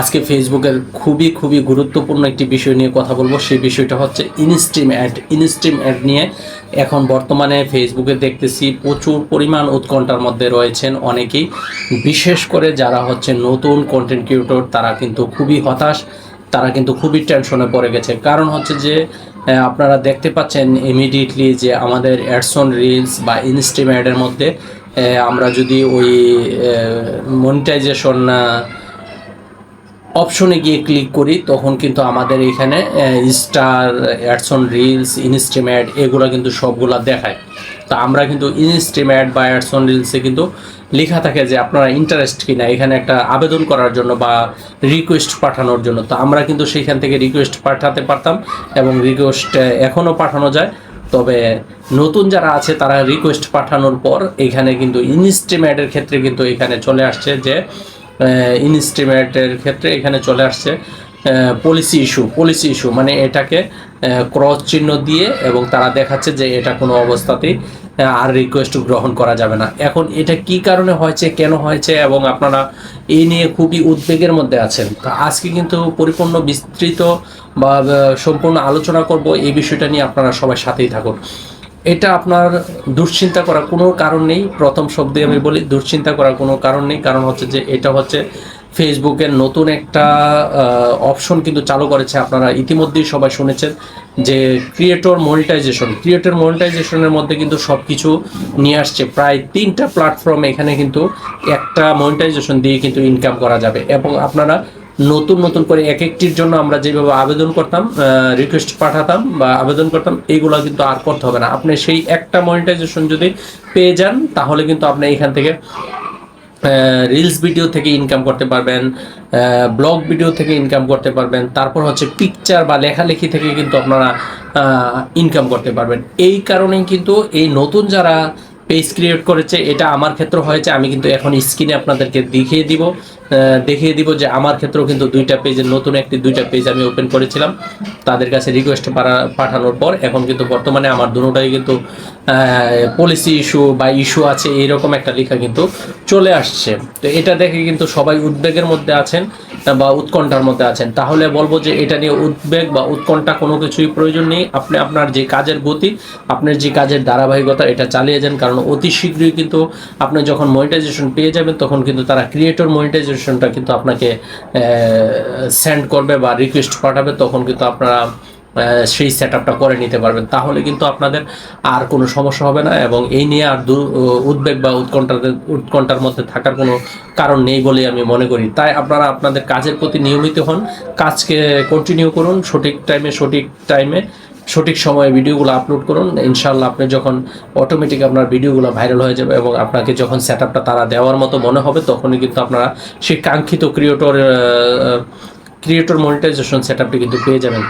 আজকে ফেসবুকের খুবই খুবই গুরুত্বপূর্ণ একটি বিষয় নিয়ে কথা বলব। সেই বিষয়টা হচ্ছে ইনস্ট্রিম অ্যাড ইনস্ট্রিম অ্যাড নিয়ে এখন বর্তমানে ফেসবুকে দেখতেছি প্রচুর পরিমাণ উৎকণ্ঠার মধ্যে রয়েছেন অনেকেই। বিশেষ করে যারা হচ্ছে নতুন কন্টেন্ট ক্রিয়েটর তারা কিন্তু খুবই হতাশ, তারা কিন্তু খুবই টেনশনে পড়ে গেছে। কারণ হচ্ছে যে আপনারা দেখতে পাচ্ছেন ইমিডিয়েটলি যে আমাদের অ্যাডসন রিলস বা ইনস্ট্রিম অ্যাডের মধ্যে আমরা যদি ওই মনিটাইজেশন অপশনে গিয়ে ক্লিক করি, তখন কিন্তু আমাদের এখানে star ads on reels instream ad এগুলো কিন্তু সবগুলা দেখায়। তো আমরা কিন্তু ইনস্ট্রিম অ্যাড বা অ্যাডসন রিলসে কিন্তু লেখা থাকে যে আপনারা ইন্টারেস্ট কিনা, এখানে একটা আবেদন করার জন্য বা রিকোয়েস্ট পাঠানোর জন্য। তো আমরা কিন্তু সেইখান থেকে রিকোয়েস্ট পাঠাতে পারতাম এবং রিকোয়েস্ট এখনও পাঠানো যায়। তবে নতুন যারা আছে, তারা রিকোয়েস্ট পাঠানোর পর এখানে কিন্তু ইনস্ট্রিম অ্যাডের ক্ষেত্রে কিন্তু এখানে চলে আসছে যে ইনস্টিমেটের ক্ষেত্রে এখানে চলে আসছে পলিসি ইস্যু পলিসি ইস্যু মানে এটাকে ক্রস চিহ্ন দিয়ে এবং তারা দেখাচ্ছে যে এটা কোনো অবস্থাতেই আর রিকোয়েস্ট গ্রহণ করা যাবে না। এখন এটা কি কারণে হয়েছে, কেন হয়েছে এবং আপনারা এই নিয়ে খুবই উদ্বেগের মধ্যে আছেন? তো আজকে কিন্তু পরিপূর্ণ বিস্তৃত বা সম্পূর্ণ আলোচনা করব, এই বিষয়টা নিয়ে আপনারা সবাই সাথেই থাকুন। এটা আপনার দুশ্চিন্তা করার কোনো কারণ নেই। প্রথম শব্দে আমি বলি দুশ্চিন্তা করার কোনো কারণ নেই। কারণ হচ্ছে যে এটা হচ্ছে ফেসবুকের নতুন একটা অপশন কিন্তু চালু করেছে আপনারা ইতিমধ্যেই সবাই শুনেছেন যে ক্রিয়েটর মনিটাইজেশন ক্রিয়েটর মনিটাইজেশনের মধ্যে কিন্তু সব কিছু নিয়ে আসছে। প্রায় তিনটা প্ল্যাটফর্ম এখানে কিন্তু একটা মনিটাইজেশন দিয়ে কিন্তু ইনকাম করা যাবে। এবং আপনারা নতুন নতুন করে এক একটির জন্য আমরা যেভাবে আবেদন করতাম রিকোয়েস্ট পাঠাতাম বা আবেদন করতাম, এইগুলো কিন্তু আর করতে হবে না। আপনি সেই একটা মনিটাইজেশন যদি পেয়ে যান, তাহলে কিন্তু আপনি এখান থেকে রিলস ভিডিও থেকে ইনকাম করতে পারবেন ব্লগ ভিডিও থেকে ইনকাম করতে পারবেন, তারপর হচ্ছে পিকচার বা লেখালেখি থেকে কিন্তু আপনারা ইনকাম করতে পারবেন। এই কারণেই কিন্তু এই নতুন যারা পেজ ক্রিয়েট করেছে, এটা আমার ক্ষেত্রে হয়েছে, আমি কিন্তু এখন স্ক্রিনে আপনাদেরকে দেখিয়ে দিব। দেখিয়ে দিব যে আমার ক্ষেত্রেও কিন্তু দুইটা পেজের নতুন একটি দুইটা পেজ আমি ওপেন করেছিলাম। তাদের কাছে রিকোয়েস্ট পাঠানোর পর এখন কিন্তু বর্তমানে আমার দুটোটাই কিন্তু পলিসি ইস্যু বা ইস্যু আছে এইরকম একটা লেখা কিন্তু চলে আসছে। তো এটা দেখে কিন্তু সবাই উদ্বেগের মধ্যে আছেন। বা উৎকণ্ঠার মধ্যে আছেন। তাহলে বলব যে এটা নিয়ে উদ্বেগ বা উৎকণ্ঠা কোনো কিছুই প্রয়োজন নেই। আপনি আপনার যে কাজের গতি, আপনার যে কাজের ধারাবাহিকতা, এটা চালিয়ে যান। কারণ অতি শীঘ্রই কিন্তু আপনি যখন মনিটাইজেশন পেয়ে যাবেন, তখন কিন্তু তারা ক্রিয়েটর মনিটাইজেশনটা কিন্তু আপনাকে সেন্ড করবে বা রিকোয়েস্ট পাঠাবে। তখন কিন্তু আপনারা সেই সেট আপটা করে নিতে পারবেন। তাহলে কিন্তু আপনাদের আর কোনো সমস্যা হবে না এবং এই নিয়ে আর উদ্বেগ বা উৎকণ্ঠার উৎকণ্ঠার মধ্যে থাকার কোনো কারণ নেই বলে আমি মনে করি। তাই আপনারা আপনাদের কাজের প্রতি নিয়মিত হন, কাজকে কন্টিনিউ করুন, সঠিক টাইমে সঠিক টাইমে সঠিক সময়ে ভিডিওগুলো আপলোড করুন। ইনশাল্লাহ আপনি যখন অটোমেটিক আপনার ভিডিওগুলো ভাইরাল হয়ে যাবে এবং আপনাকে যখন সেট আপটা তারা দেওয়ার মতো মনে হবে, তখনই কিন্তু আপনারা সেই কাঙ্ক্ষিত ক্রিয়েটর ক্রিয়েটর মনিটাইজেশন সেট আপটি কিন্তু পেয়ে যাবেন।